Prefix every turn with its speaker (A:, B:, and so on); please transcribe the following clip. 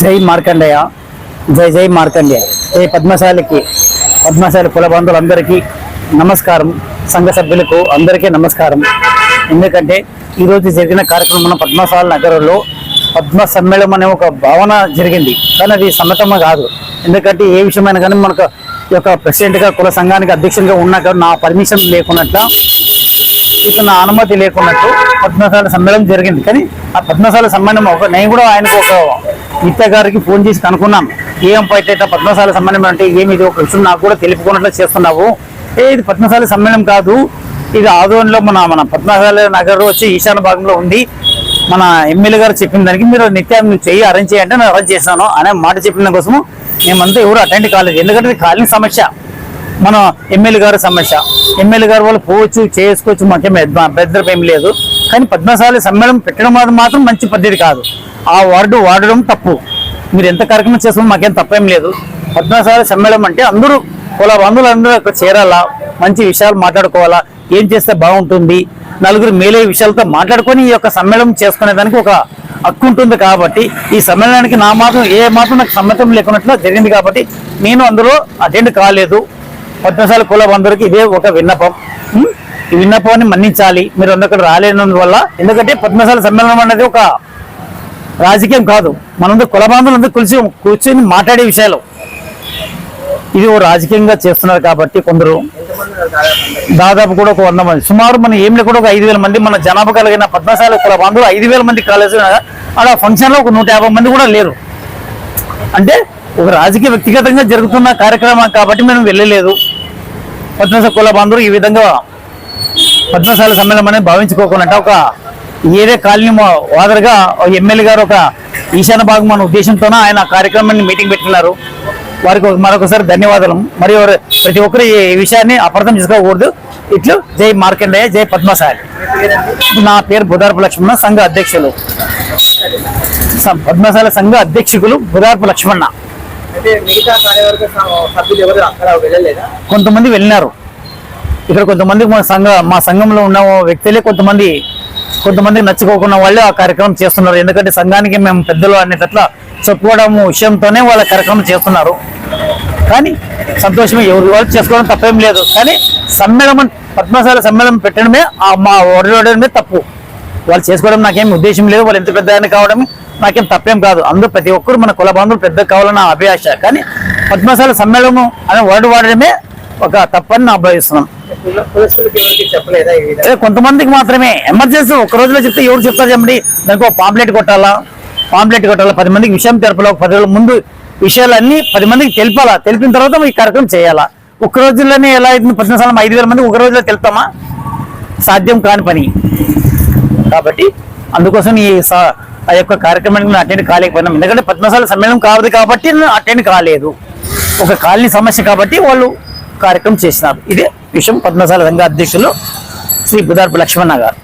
A: జై మార్కండేయ. జై జై మార్కండేయ. జై పద్మశాలికి పద్మశాలి కుల బంధువులందరికీ నమస్కారం. సంఘ సభ్యులకు అందరికీ నమస్కారం. ఎందుకంటే ఈరోజు జరిగిన కార్యక్రమం మన పద్మశాల నగరంలో పద్మ సమ్మేళనం అనే ఒక భావన జరిగింది. కానీ అది సమ్మతమ కాదు. ఎందుకంటే ఏ విషయమైనా కానీ మనకు యొక్క ప్రెసిడెంట్గా కుల సంఘానికి అధ్యక్షునిగా కానీ నా పర్మిషన్ లేకున్నట్ల ఇక నా అనుమతి లేకున్నట్టు పద్మశాల సమ్మేళనం జరిగింది. కానీ ఆ పద్మశాల సమ్మేళనం ఒక నేను కూడా ఆయనకు ఒక నిత్య గారికి ఫోన్ చేసి కనుక్కున్నాను. ఏం పైట పద్మశాల సమ్మేళనం అంటే ఏమి ఇది ఒక విషయం నాకు కూడా తెలుపుకున్నట్లు చేస్తున్నావు. ఏ ఇది పద్మశాల సమ్మేళనం కాదు. ఇది ఆదోన్లో మన మన పద్మశాల నగర్ వచ్చి ఈశాన్య భాగంలో ఉంది. మన ఎమ్మెల్యే గారు చెప్పిన దానికి మీరు నిత్యం నువ్వు చెయ్యి అరేంజ్ చేయాలంటే నేను అరేంజ్ చేశాను అనే మాట చెప్పిన కోసం మేమంతా ఎవరు అటెండ్ కాలేదు. ఎందుకంటే ఇది కాలిన సమస్య. మన ఎమ్మెల్యే గారి సమస్య. ఎమ్మెల్యే గారు వాళ్ళు పోవచ్చు చేసుకోవచ్చు మాకేం పెద్ద ఏం లేదు. కానీ పద్మశాలి సమ్మేళనం పెట్టడం మాత్రం మంచి పద్ధతి కాదు. ఆ వార్డు వాడడం తప్పు. మీరు ఎంత కార్యక్రమం చేస్తున్నా మాకేం తప్పేం లేదు. పద్మశాలి సమ్మేళనం అంటే అందరూ కుల బంధువులు అందరూ అక్కడ చేరాలా మంచి విషయాలు మాట్లాడుకోవాలా ఏం చేస్తే బాగుంటుంది నలుగురు మేలే విషయాలతో మాట్లాడుకొని ఈ యొక్క సమ్మేళనం చేసుకునేదానికి ఒక హక్కు ఉంటుంది కాబట్టి ఈ సమ్మేళనానికి నా మాత్రం ఏ మాత్రం నాకు సమ్మతం లేకున్నట్లు జరిగింది కాబట్టి నేను అందులో అటెండ్ కాలేదు. పద్మశాల కుల బంధువులకి ఇదే ఒక విన్నపం. విన్నపాన్ని మన్నించాలి. మీరు అందరికీ రాలేనందువల్ల ఎందుకంటే పద్మశాల సమ్మేళనం అనేది ఒక రాజకీయం కాదు. మనందరూ కుల బంధువులందరూ కలిసి కూర్చొని మాట్లాడే విషయాలు. ఇది ఓ రాజకీయంగా చేస్తున్నారు కాబట్టి కొందరు దాదాపు కూడా ఒక వంద మంది. సుమారు మన ఏమిలో కూడా ఒక ఐదు వేల మంది మన జనాభా కలిగిన పద్మశాల కుల ఐదు వేల మంది కాలేజ్ అలా ఫంక్షన్లో ఒక నూట యాభై మంది కూడా లేరు. అంటే ఒక రాజకీయ వ్యక్తిగతంగా జరుగుతున్న కార్యక్రమం కాబట్టి మేము వెళ్ళలేదు. పద్మశాల కుల ఈ విధంగా పద్మశాల సమ్మేళనం అనేది భావించుకోకుండా ఒక ఏదే కాలనీ వాదరుగా ఎమ్మెల్యే గారు ఒక ఈశాన్య భాగం అనే ఉద్దేశంతోనే ఆయన కార్యక్రమాన్ని మీటింగ్ పెట్టుకున్నారు. వారికి మరొకసారి ధన్యవాదాలు. మరియు ప్రతి ఒక్కరు ఈ విషయాన్ని అపార్థం చేసుకోకూడదు. ఇట్లు జై మార్కండేయ జై పద్మశాలి. నా పేరు బుధార్పు లక్ష్మణ సంఘ అధ్యక్షులు. పద్మశాల సంఘ అధ్యక్షులు బుధార్పు లక్ష్మణ. కొంతమంది వెళ్ళినారు. ఇక్కడ కొంతమంది మా సంఘ మా సంఘంలో ఉన్న వ్యక్తులే కొంతమంది కొంతమందికి నచ్చుకోకుండా వాళ్ళే ఆ కార్యక్రమం చేస్తున్నారు. ఎందుకంటే సంఘానికి మేము పెద్దలు అనేటట్లా చెప్పుకోవడం విషయంతోనే వాళ్ళ కార్యక్రమం చేస్తున్నారు. కానీ సంతోషమే ఎవరు వాళ్ళు చేసుకోవడం తప్పేం లేదు. కానీ సమ్మేళనం పద్మశాల సమ్మేళనం పెట్టడమే ఆ మా ఓడడమే తప్పు. వాళ్ళు చేసుకోవడం నాకేం ఉద్దేశం లేదు. వాళ్ళు ఎంత పెద్ద ఆయన కావడం నాకేం తప్పేం కాదు. అందరూ ప్రతి ఒక్కరు మన కుల బంధువులు పెద్ద కావాలన్న అభిలాష. కానీ పద్మశాల సమ్మేళనం అనే వర్డ్ వాడడమే ఒక తప్పని నా భావిస్తున్నాం కొంతమందికి మాత్రమే. ఎమర్జెన్సీ ఒక రోజులో చెప్తే ఎవరు చెప్తారు చెప్పండి. దానికి ఒక పాంప్లెట్ కొట్టాలా? పాంప్లెట్ కొట్టాలా? పది మందికి విషయం తెలపాలా? పది రోజుల ముందు విషయాలన్నీ పది మందికి తెలిపాలా? తెలిపిన తర్వాత ఈ కార్యక్రమం చేయాలా? ఒక రోజుల్లోనే ఎలా అవుతుంది పద్మశాలం ఐదు వేల మంది ఒక రోజులో తెలుపుతామా? సాధ్యం కాని పని. కాబట్టి అందుకోసం ఈ ఆ యొక్క కార్యక్రమానికి నేను అటెండ్ కాలేకపోయినాం. ఎందుకంటే పద్మశాల సమ్మేళనం కావదు కాబట్టి నేను అటెండ్ కాలేదు. ఒక కాలనీ సమస్య కాబట్టి వాళ్ళు కార్యక్రమం చేసినారు. ఇదే విషయం పద్మశాల సంఘ అధ్యక్షులు శ్రీ బుదార్పు లక్ష్మణ గారు.